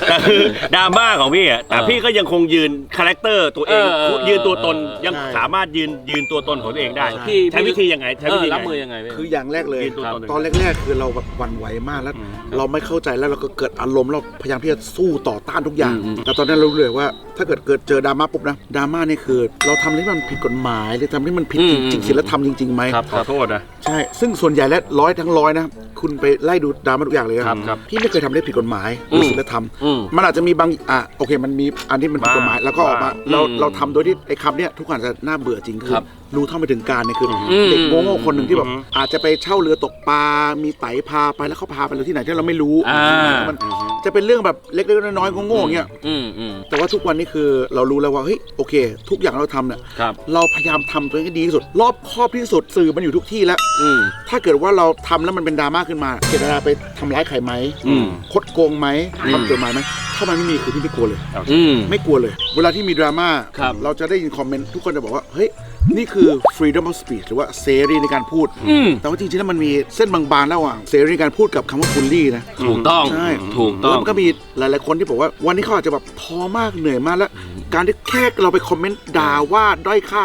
[SPEAKER 2] แต่คือดราม่าของพี่อะแต่
[SPEAKER 3] เออ
[SPEAKER 2] พี่ก็ยังคงยืนคาแรคเตอร์ตัวเอง
[SPEAKER 3] เออเออ
[SPEAKER 2] ยืนตัวตน
[SPEAKER 3] เออ
[SPEAKER 2] ยัง
[SPEAKER 1] ใช่
[SPEAKER 2] สามารถยืนยืนตัวตนของตัวเองได้
[SPEAKER 1] ใช่
[SPEAKER 3] พี่
[SPEAKER 2] ใช้วิธียังไงใช้
[SPEAKER 3] เอ
[SPEAKER 2] วิ
[SPEAKER 3] อ
[SPEAKER 2] ธี
[SPEAKER 3] รับ
[SPEAKER 2] ไง
[SPEAKER 3] มือยังไงพี่
[SPEAKER 1] คืออย่างแรกเลย
[SPEAKER 2] ยืนตัวตน
[SPEAKER 1] ตอนแรกๆคือเราแบบหวั่นไหวมากแล้ว
[SPEAKER 2] อืม
[SPEAKER 1] เราไม่เข้าใจแล้วเราก็เกิดอารมณ์เราพยายามที่จะสู้ต่อต้านทุกอย่าง
[SPEAKER 3] อืมอืม
[SPEAKER 1] แต่ตอนนั้นเรารู้เลยว่า ถ้าเกิดเกิดเจอดราม่าปุ๊บนะดราม่านี่คือ เราทำอะไรที่มันผิดกฎหมายหรือทำที่มันผิดจริงๆศีลธรรมจริงๆไหม
[SPEAKER 3] ครับ
[SPEAKER 2] ขอโทษนะ
[SPEAKER 1] ใช่ ซึ่งส่วนใหญ่แล้วร้อยทั้งร้อยนะ คุณไปไล่ดูดราม่าทุกอย่างเลยนะครับ
[SPEAKER 3] ครับ
[SPEAKER 1] พี่ไม่เคยทำได้ผิดกฎหมายหรือศีลธรรม
[SPEAKER 3] อืม
[SPEAKER 1] มันอาจจะมีบางอะโอเค มันมีอันที่มันผิดกฎหมายแล้วก็ออกมา
[SPEAKER 3] บ้าง
[SPEAKER 1] เรา
[SPEAKER 3] อืม
[SPEAKER 1] เราทำโดยที่ไอ้คำเนี้ยทุกคนอาจจะน่าเบื่อจริงคื
[SPEAKER 3] ค
[SPEAKER 1] อ
[SPEAKER 3] รับ
[SPEAKER 1] รู้เท่าไม่ถึงการเนี่ยคืออ
[SPEAKER 3] ม
[SPEAKER 1] เด็กโง่ๆคนหนึ่งที่แบบ
[SPEAKER 2] อืม
[SPEAKER 1] อาจจะไปเช่าเรือตกปลา มีไตพาไปแล้วเขาพาไปเลยที่ไหนที่เราไม่รู้
[SPEAKER 3] อ่า
[SPEAKER 1] มันจะเป็นเรื่องแบบเล็กๆน้อยๆโง่ๆอย่างเงี้ย
[SPEAKER 3] อืมอืม
[SPEAKER 1] แต่ว่าทุกวันนี้คือเรารู้แล้วว่าเฮ้ยโอเค ทุกอย่างเราทำเนี่ย
[SPEAKER 3] ครับ
[SPEAKER 1] เราพยายามทำตัวเองให้ดีที่สุด รอบครอบที่สุดสื่อมันอยู่ทุกที่แล้ว
[SPEAKER 3] อืม
[SPEAKER 1] ถ้าเกิดว่าเราทำแล้วมันเป็นดราม่าขึ้นมาเจตนาไปทำร้ายใครไหม
[SPEAKER 3] อืม
[SPEAKER 1] คดโกงไหม
[SPEAKER 3] อืม
[SPEAKER 1] ทำจดหมายไหมถ้ามันไม่มีคือพี่ไม่กลัวเลย
[SPEAKER 3] อืม
[SPEAKER 1] ไม่กลัวเลย เวลาที่มีดราม่า
[SPEAKER 3] ครับ
[SPEAKER 1] เราจะได้ยินคอมเมนต์ทุกคนจะบอกว่า เฮ้ย นี่คือ freedom of speech หรือว่าเสรีในการพูด
[SPEAKER 3] อืม
[SPEAKER 1] แต่ว่าจริงๆแล้วมันมีเส้นบางๆระหว่างเสรีในการพูดกับคำว่า bully นะ
[SPEAKER 3] ถูกต้อง
[SPEAKER 1] ใช่
[SPEAKER 3] ถูกต้
[SPEAKER 1] แล้
[SPEAKER 3] อ
[SPEAKER 1] ว
[SPEAKER 3] ง
[SPEAKER 1] มันก็มีหลายๆคนที่บอกว่า วันนี้เขาอาจจะแบบท้อมากเหนื่อยมากแล้ว การที่แค่เราไปคอมเมนต์ด่าว่าด้อยค่า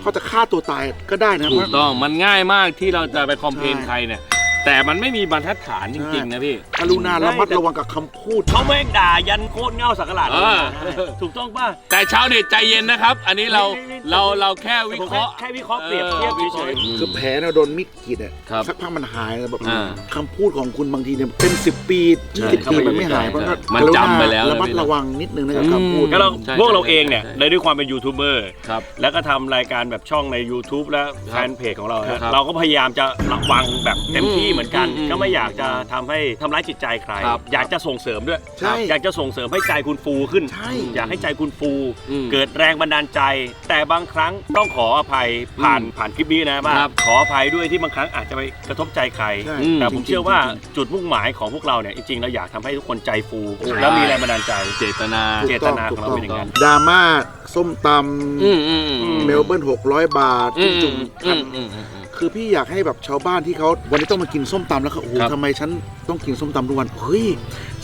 [SPEAKER 1] เขาจะฆ่าตัวตายก็ได้นะ
[SPEAKER 3] ถูกต้องมันง่ายมากที่เราจะไปคอมเพลน
[SPEAKER 1] ใช่
[SPEAKER 3] ใครเนี่ย แต่มันไม่มีบรรทัดฐานจริงๆนะพี่
[SPEAKER 1] กรุณาระมัดระวังกับคำพูด
[SPEAKER 2] เขาแม่งด่ายันโคตรเง่าสักหลาด
[SPEAKER 3] เออ
[SPEAKER 2] ถูกต้องป่ะ
[SPEAKER 3] แต่ชาวเน็ตใจเย็นนะครับ อันนี้เรา
[SPEAKER 2] นี่นี่
[SPEAKER 3] เราเราแค่วิ
[SPEAKER 2] ผม
[SPEAKER 3] เคราะห์
[SPEAKER 2] แค่วิเคราะห์เปรียบเทียบ
[SPEAKER 3] ออ
[SPEAKER 2] เฉย
[SPEAKER 3] วิเคราะห์
[SPEAKER 1] คือแผลเนี่ยโดนมิดกรีดอะ
[SPEAKER 3] ครับ
[SPEAKER 1] สักพักมันหายนะแบบ
[SPEAKER 3] อ่า
[SPEAKER 1] คำพูดของคุณบางทีเนี่ยเป็นสิบปียี่สิบ
[SPEAKER 3] ใช่
[SPEAKER 1] ปีมันไม่หาย
[SPEAKER 3] ใช่
[SPEAKER 1] เพราะก็
[SPEAKER 3] มันจำไปแล้ว
[SPEAKER 1] ระมัดระวังนิดนึงนะครับคำพูด
[SPEAKER 2] ก็เรา
[SPEAKER 3] ใช่
[SPEAKER 2] พวกเรา
[SPEAKER 3] ใช่
[SPEAKER 2] เองเนี่ย
[SPEAKER 3] ใช่
[SPEAKER 2] เลยด้วยความเป็นยูทูบเบอร์
[SPEAKER 3] ครับ
[SPEAKER 2] แล้วก็ทำรายการแบบช่องใน YouTube และแฟนเพจของเรา
[SPEAKER 3] ครับ
[SPEAKER 2] เราก็พยายามจะระวังแบบเต็มที่เหมือนกัน
[SPEAKER 3] อืม
[SPEAKER 2] ก็ไม่อยากจะทำให้ทำร้ายจิตใจใคร
[SPEAKER 3] ครับ
[SPEAKER 2] อยากจะส่งเสริมด้วย
[SPEAKER 1] ใช่
[SPEAKER 2] อยากจะส่งเสริมให้ใจคุณฟูขึ้น
[SPEAKER 1] ใช่
[SPEAKER 2] อยากให้ใจคุณฟู
[SPEAKER 3] อืม
[SPEAKER 2] เกิดแรงบันดาลใจ แต่บางครั้งต้องขออภัยผ่านผ่านคลิปนี้นะว่า
[SPEAKER 3] ครับ
[SPEAKER 2] ขออภัยด้วยที่บางครั้งอาจจะไปกระทบใจใคร
[SPEAKER 1] ใช่
[SPEAKER 3] อืม
[SPEAKER 2] แต่ผม
[SPEAKER 1] จริงๆ
[SPEAKER 2] เชื่อว่า
[SPEAKER 1] จริง
[SPEAKER 2] จุดมุ่งหมายของพวกเราเนี่ยจริงๆเราอยากทำให้ทุกคนใจฟู
[SPEAKER 3] ใช่
[SPEAKER 2] แล้วมีแรงบันดาลใจ
[SPEAKER 3] เจตนา
[SPEAKER 1] ถูก
[SPEAKER 2] เจตนา
[SPEAKER 1] ถูก
[SPEAKER 2] ของเราเป็นอย่างนั้น
[SPEAKER 1] ดราม่าส้มต
[SPEAKER 3] อืมอืมอืมำ
[SPEAKER 1] เมลเบิร์น600 บาท
[SPEAKER 3] อื
[SPEAKER 1] จุ่
[SPEAKER 3] ม
[SPEAKER 1] ม
[SPEAKER 3] อื
[SPEAKER 1] จุ่
[SPEAKER 3] ม
[SPEAKER 1] ม
[SPEAKER 3] อืมอืม
[SPEAKER 1] คือพี่อยากให้แบบชาวบ้านที่เขาวันนี้ต้องมากินส้มตำแล้วเขาโอ้โห
[SPEAKER 3] ครับ
[SPEAKER 1] ทำไมฉันต้องกินส้มตำทุกวันเฮ้ย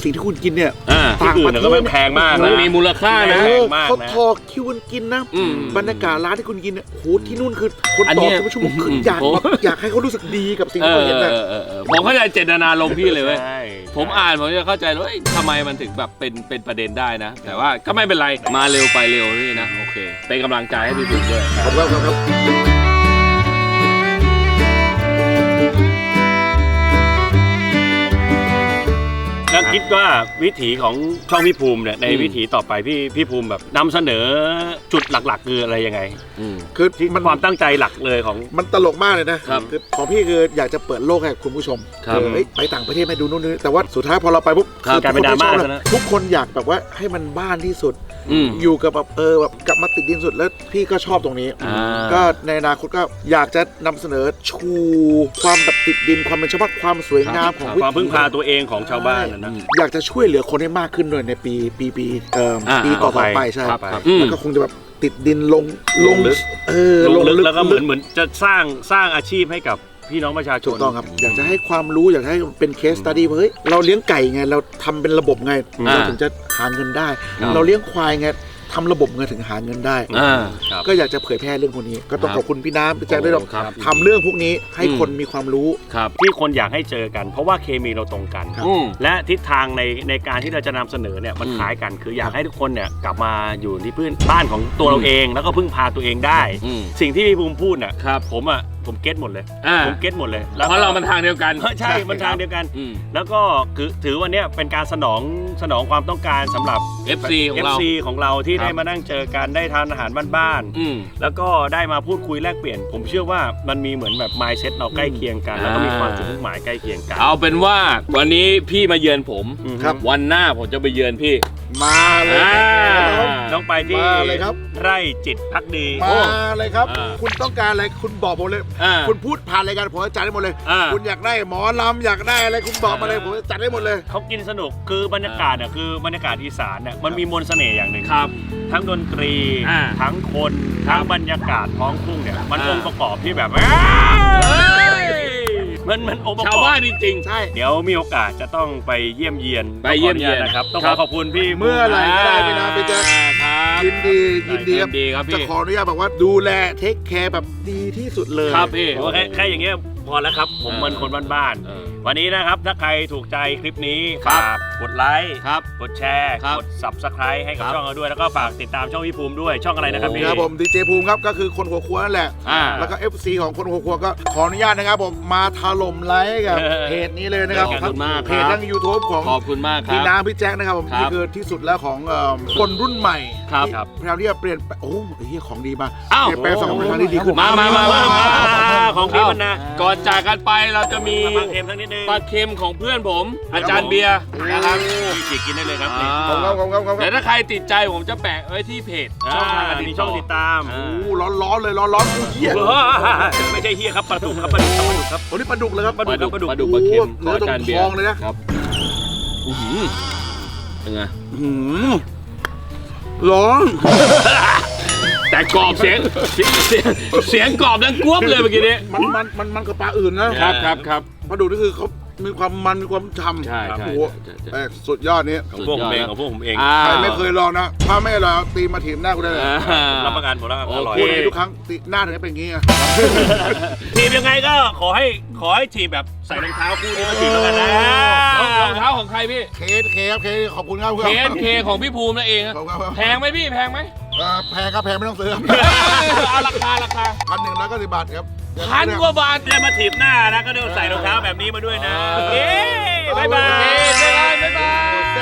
[SPEAKER 1] สิ่งที่คุณกินเนี่ย
[SPEAKER 3] อ่า
[SPEAKER 2] ที่อื่นเนี่ยก็ไม่แพงมาก
[SPEAKER 3] มั
[SPEAKER 2] นะ
[SPEAKER 3] นมีมูลค่านะ
[SPEAKER 2] แพ
[SPEAKER 1] โอ้
[SPEAKER 2] งมากนะ
[SPEAKER 1] เขาทอคิวกันกินนะ
[SPEAKER 3] อืม
[SPEAKER 1] บรรยากาศร้านที่คุณกินเนี่ยโอ้โหที่นู่นคือคน
[SPEAKER 3] อัน
[SPEAKER 1] ต่
[SPEAKER 3] เนี้
[SPEAKER 1] อยเป็นชั่วโมงคือ
[SPEAKER 3] อืม
[SPEAKER 1] อยาก
[SPEAKER 3] ผม
[SPEAKER 1] แบบอยากให้เขารู้สึกดีกับสิ่ง
[SPEAKER 3] เอ
[SPEAKER 1] ที่
[SPEAKER 3] อ
[SPEAKER 1] เขาเห็น
[SPEAKER 3] เอ
[SPEAKER 1] นะ
[SPEAKER 3] อเออเออผมเข้าใจเจตนาลมณ์พี่เลยเว้ย
[SPEAKER 2] ใช่
[SPEAKER 3] ผมอ่านผมจะเข้าใจว่าเอ้ยทำไมมันถึงแบบเป็นเป็นประเด็นได้นะ แต่ว่าก็ไม่เป็นไร มาเร็วไปเร็วนี่นะ โอเค เป็นกำลังใจให้พี่ผมด้วย
[SPEAKER 1] ขอบคุณครับ
[SPEAKER 2] คิดว่าวิถีของช่องพี่ภูมิเนี่ยใน
[SPEAKER 3] อืม
[SPEAKER 2] วิถีต่อไปพี่พี่ภูมิแบบนำเสนอจุดหลักๆ คืออะไรยังไง
[SPEAKER 3] อืม
[SPEAKER 1] คือ
[SPEAKER 2] ที่
[SPEAKER 1] มัน
[SPEAKER 2] ความตั้งใจหลักเลยของ
[SPEAKER 1] มันตลกมากเลยนะครับอของพี่คืออยากจะเปิดโลกให้กับคุณผู้ชม
[SPEAKER 3] ครับ
[SPEAKER 1] เออเฮ้ยไปต่างประเทศไปดูนู่นนี่แต่ว่าสุดท้ายพอเราไปปุ๊บ
[SPEAKER 3] ครับ
[SPEAKER 1] คือ
[SPEAKER 2] กลายเป็นดราม่า
[SPEAKER 1] ทุกค
[SPEAKER 2] ซะนะ
[SPEAKER 1] ทุกคนอยากแบบว่าให้มันบ้านที่สุด
[SPEAKER 3] อืม
[SPEAKER 1] อยู่กับแบบเออแบบกลับมาติดดินสุดแล้วพี่ก็ชอบตรงนี้
[SPEAKER 3] อ่า
[SPEAKER 1] ก็ในอนาคตก็อยากจะนำเสนอชูความแบบติดดินความเป็นชาวบ้านความสวยงามของ
[SPEAKER 2] ความพึ่งพาตัวเองของชาวบ้านนะนะ
[SPEAKER 1] อยากจะช่วยเหลือคนให้มากขึ้นด้วยในปีปีปีเอ่อ
[SPEAKER 3] อ่า
[SPEAKER 1] ปีต่อ
[SPEAKER 2] ต่อ
[SPEAKER 1] ๆ
[SPEAKER 2] ไป
[SPEAKER 1] ไปใช่
[SPEAKER 2] ครับครับ
[SPEAKER 3] อืม
[SPEAKER 1] แล้วก็คงจะแบบติดดินลง
[SPEAKER 2] ลงลึก
[SPEAKER 1] เออ
[SPEAKER 2] ลงลึกแล้วก็เหมือนเหมือนจะสร้างสร้างอาชีพให้กับ พี่น้องประชาช
[SPEAKER 1] ถู
[SPEAKER 2] น
[SPEAKER 1] กต้องครับ อยากจะให้ความรู้อยากให้เป็นเคสตัดดี้เฮ้ยเราเลี้ยงไก่ไงเราทำเป็นระบบไง
[SPEAKER 3] อ่า
[SPEAKER 1] เราถึงจะหาเงินได้
[SPEAKER 3] ครับ
[SPEAKER 1] เราเลี้ยงควายไงทำระบบเงินถึงหาเงินได้
[SPEAKER 3] อ่า
[SPEAKER 2] ครับ
[SPEAKER 1] ก็อยากจะเผยแพร่เรื่องพวกนี้ ก็ต้อง
[SPEAKER 3] ครับ
[SPEAKER 1] ขอบคุณพี่น้ำพี่แจ็คด้วย
[SPEAKER 3] โอ้ครับ
[SPEAKER 1] ทำเรื่องพวกนี้ให้
[SPEAKER 3] อืม
[SPEAKER 1] คนมีความรู้
[SPEAKER 3] ครับ
[SPEAKER 2] ที่คนอยากให้เจอกัน เพราะว่าเคมีเราตรงกัน
[SPEAKER 1] ครับ
[SPEAKER 3] อืม
[SPEAKER 2] และทิศทางในในการที่เราจะนำเสนอเนี่ยมัน
[SPEAKER 3] อืม
[SPEAKER 2] คล้ายกัน คืออยากให้ทุกคนเนี่ยกลับมาอยู่ที่พื้นบ้านของตัวเราเอง แล้วก็พึ่งพาตัวเองได้
[SPEAKER 3] อืม
[SPEAKER 2] สิ่งที่พี่ภูมิพูดเนี่ย
[SPEAKER 3] ครับ
[SPEAKER 2] ผมอะ ผมเก็ตหมดเลย
[SPEAKER 3] อ่า
[SPEAKER 2] ผมเก็ตหมดเลย
[SPEAKER 3] เพราะเรามันทางเดียวกัน
[SPEAKER 2] เออใช่มันทางเดียวกัน
[SPEAKER 3] อืม
[SPEAKER 2] แล้วก็คือถือวันเนี้ยเป็นการสนองสนองความต้องการสำหรับ
[SPEAKER 3] FC ของเรา
[SPEAKER 2] FC ของเราที่
[SPEAKER 3] ครับ
[SPEAKER 2] ได้มานั่งเจอกันได้ทานอาหารบ้านๆ
[SPEAKER 3] อืม
[SPEAKER 2] แล้วก็ได้มาพูดคุยแลกเปลี่ยน ผมเชื่อว่ามันมีเหมือนแบบ mindset เราใกล้เคียงกัน แล้วก็มีความจุดมุ่งหมายใกล้เคียงกัน
[SPEAKER 3] เอาเป็นว่าวันนี้พี่มาเยือนผม
[SPEAKER 2] อืม
[SPEAKER 1] ครับ
[SPEAKER 3] วันหน้าผมจะไปเยือนพี่
[SPEAKER 1] มาเลย
[SPEAKER 3] อ่า
[SPEAKER 1] ครับ
[SPEAKER 2] ต้องไปที่
[SPEAKER 1] มาเลยครับ
[SPEAKER 2] ไร่จิตพักดี
[SPEAKER 1] มาเลยครับ
[SPEAKER 3] อ่า
[SPEAKER 1] คุณต้องการอะไรคุณบอกผมเลย
[SPEAKER 3] อ่า
[SPEAKER 1] คุณพูดผ่านรายการผมจะจัดได้หมดเลย
[SPEAKER 2] อ่า
[SPEAKER 1] คุณอยากได้หมอลำอยากได้อะไรคุณบอกมาเลยผมจะจัดได้หมดเลย
[SPEAKER 2] เขากินสนุกคือบรรยากาศเนี่ยคือบรรยากาศอีสานเนี่ยมันมีมนต์เสน่ห์อย่างหนึ่ง
[SPEAKER 3] ครับ
[SPEAKER 2] ทั้งดนตรี
[SPEAKER 3] อ่า
[SPEAKER 2] ทั้งคนทั้งบรรยากาศท้องทุ่งเนี่ยมัน
[SPEAKER 3] อ่า
[SPEAKER 2] องค์ประกอบที่แบบ
[SPEAKER 3] เฮ้ย
[SPEAKER 2] มันมันองค์ประกอบ
[SPEAKER 3] ชาวบ้านจริง
[SPEAKER 1] ใช่
[SPEAKER 2] เดี๋ยวมีโอกาสจะต้องไปเยี่ยมเยียน
[SPEAKER 3] ไปเยี่ยมเยียน
[SPEAKER 2] ต้องขออญาตนะครับ ต้อง
[SPEAKER 3] ค
[SPEAKER 2] ข
[SPEAKER 3] รั
[SPEAKER 2] อบ ขอบคุณพี่
[SPEAKER 1] เมื่อไหร่ก็ได้พี่นะพี่แจ๊ค
[SPEAKER 3] ครับ
[SPEAKER 1] ยินดียินดีครับ
[SPEAKER 3] ยินดีครับพี่
[SPEAKER 1] จะขออนุญาตบอกว่าดูแลเทคแคร์แบบดีที่สุดเลย
[SPEAKER 3] ครับพี่
[SPEAKER 2] โอเคแค่อย่างเงี้ยพอแล้วครับ ผม
[SPEAKER 3] เออ
[SPEAKER 2] มันคนบ้าน
[SPEAKER 3] เออ
[SPEAKER 2] ๆวันนี้นะครับถ้าใครถูกใจคลิปนี้
[SPEAKER 3] ครับ
[SPEAKER 2] ฝากกดไลค์
[SPEAKER 3] ครับ
[SPEAKER 2] กดแชร์
[SPEAKER 3] ครับ
[SPEAKER 2] กด subscribe ให้กับ
[SPEAKER 3] ครับ
[SPEAKER 2] ช่องเราด้วย แล้วก็ฝากติดตามช่องพี่ภูมิด้วยช่องอะไรนะครับพี่
[SPEAKER 1] ครับผมดีเจภูมิครับก็คือคนหัวครัวนั่นแหละ
[SPEAKER 3] อ่า
[SPEAKER 1] แล้วก็ FC ของคนหัวครัวก็ขออนุญาตนะครับผมมาถล่มไลค์กับ
[SPEAKER 2] เออ
[SPEAKER 1] เพจนี้เลยนะครับ
[SPEAKER 3] ขอบคุณมาก
[SPEAKER 1] เพจทั้ง YouTube ของ
[SPEAKER 3] ขอบคุณมากค
[SPEAKER 1] พี่
[SPEAKER 3] รับ
[SPEAKER 1] น้ำพี่แจ็คนะครับผม
[SPEAKER 3] ครับ
[SPEAKER 1] นี่คือที่สุดแล้วของเอ่อคนรุ่นใหม่
[SPEAKER 3] ครับ
[SPEAKER 1] ที่พยายามที่จะเปลี่ยนแปลงโอ้เฮียของดีมา
[SPEAKER 3] อ้าว
[SPEAKER 1] เปลี่ยนแปลงสังคมในทางที่ดีขึ้น
[SPEAKER 3] มามามามามา
[SPEAKER 2] ของพี่มันนะ
[SPEAKER 3] ก่อนจากกันไปเราจะมี
[SPEAKER 2] มาฟังเทมสักนิดนึง
[SPEAKER 3] ปลาเค็มของเพื่อนผม อาจารย์เบียร์นะครับ
[SPEAKER 2] พี่ฉีกกินได้เลยครับ
[SPEAKER 3] อ่า
[SPEAKER 1] ของเขาของเขาของ
[SPEAKER 3] แต่
[SPEAKER 1] เขา
[SPEAKER 3] ถ้าใครติดใจผมจะแปะไว้ที่เพจ
[SPEAKER 2] ช่องทาง
[SPEAKER 3] การ
[SPEAKER 2] มีช่องติดตาม
[SPEAKER 3] อ่า
[SPEAKER 1] โอ้ร้อนร้อนๆเลยร้อนร้อนๆอู้เฮีย
[SPEAKER 2] ไม่ใช่เฮียครับปลาดุกครับปลาดุกครับปลาดุกครับ
[SPEAKER 1] โอ้นี่ปลาดุกเลยครับ
[SPEAKER 2] ปลาดุก
[SPEAKER 3] ปลาดุกปลาดุกปลาเค็ม
[SPEAKER 1] โอ้โหเนื้อตรง
[SPEAKER 3] ขจบีย
[SPEAKER 1] ท้องเลยนะ
[SPEAKER 3] ครับอื้อหือเป็นไง
[SPEAKER 1] หืมร้อน
[SPEAKER 3] แต่กรอบเสียงเสียงเสียงเสียงกรอบดังกวบเลยเมื่อกี้นี้
[SPEAKER 1] มันมันมันมันกับปลาอื่นนะครับ
[SPEAKER 3] ครับครับ
[SPEAKER 1] ปลาดุกนี่คือเขามีความมันมีความฉ่ำ
[SPEAKER 3] ใช่ใช่
[SPEAKER 1] โอ้โห
[SPEAKER 3] ใช่ใช่
[SPEAKER 1] เอ้ยสุดยอดนี้
[SPEAKER 2] ของพวกผมเองของพวกผมเอง
[SPEAKER 3] อ้า
[SPEAKER 1] ใคร
[SPEAKER 3] ว
[SPEAKER 1] ไม่เคยลองนะถ้าไม่อร่อยเอาตีนมาถีบหน้ากูได้เลย
[SPEAKER 3] อ่า
[SPEAKER 2] รับประกันผมรับประกันอร่อย
[SPEAKER 3] โอเค
[SPEAKER 1] พูดอย่างนี้ทุกครั้งตีหน้าถึงได้เป็นอย่างนี้ไง
[SPEAKER 2] ทีมยังไงก็ขอให้ขอให้ทีมแบบใส่รองเท้าคู่นี้มาทีมแล้วกันนะ
[SPEAKER 3] รองรองเท้าของใครพี่
[SPEAKER 1] เคสเคสเคสขอบคุณครับเพื่อ
[SPEAKER 3] เคนเคของพี่ภูมินั่นเองฮะ
[SPEAKER 1] ขอบคุณครับ
[SPEAKER 3] แพงไหมพี่แพงไหม
[SPEAKER 1] เอ่อแพงครับแพงไม่ต้องซื้อครับ
[SPEAKER 3] เอาราคาราคา
[SPEAKER 1] พันหนึ่งร้อยเก้าสิบบาทครับ
[SPEAKER 3] พันกว่าบาท
[SPEAKER 2] ได้มาถีบหน้านะก็ต้องใส่รองเท้าแบบนี้มาด้วยนะ โอเค บ๊ายบา
[SPEAKER 3] โอเค
[SPEAKER 2] ย
[SPEAKER 3] บ๊ายบาย บ๊ายบาย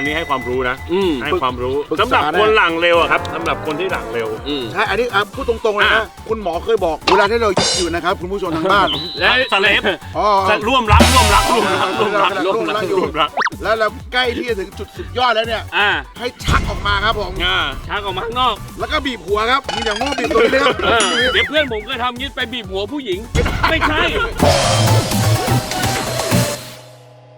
[SPEAKER 2] การณ์นี้ให้ความรู้นะ
[SPEAKER 3] อืม
[SPEAKER 2] ให้ความรู้สำหรับคนหลังเร็วอะครับสำหรับคนที่หลังเร็ว
[SPEAKER 3] อืม
[SPEAKER 1] ใช่อันนี้อะพูดตรงๆเลยนะ
[SPEAKER 2] อะ
[SPEAKER 1] คุณหมอเคยบอกเวลาที่เราอยู่นะครับ คุณผู้ชมทางบ้าน
[SPEAKER 3] และ
[SPEAKER 2] สเลฟ
[SPEAKER 1] อ๋อ
[SPEAKER 2] ร่วมรักร่วมรักร่วมรักร่วมรัก
[SPEAKER 1] ร่วมรักอยู่
[SPEAKER 2] ร่วมรัก
[SPEAKER 1] แล้วเราใกล้ที่จะถึงจุดสุดยอดแล้วเนี่ย
[SPEAKER 3] อ่า
[SPEAKER 1] ให้ชักออกมาครับผม
[SPEAKER 2] อ่า
[SPEAKER 3] ช้างออกมาข้างนอก
[SPEAKER 1] แล้วก็บีบหัวครับมีอย่างง้อบีบตัวนี้เลยครับ
[SPEAKER 3] เออเดี๋ยวเพื่อนผมเคยทำยึดไปบีบหัวผู้หญิง ไม่ใช่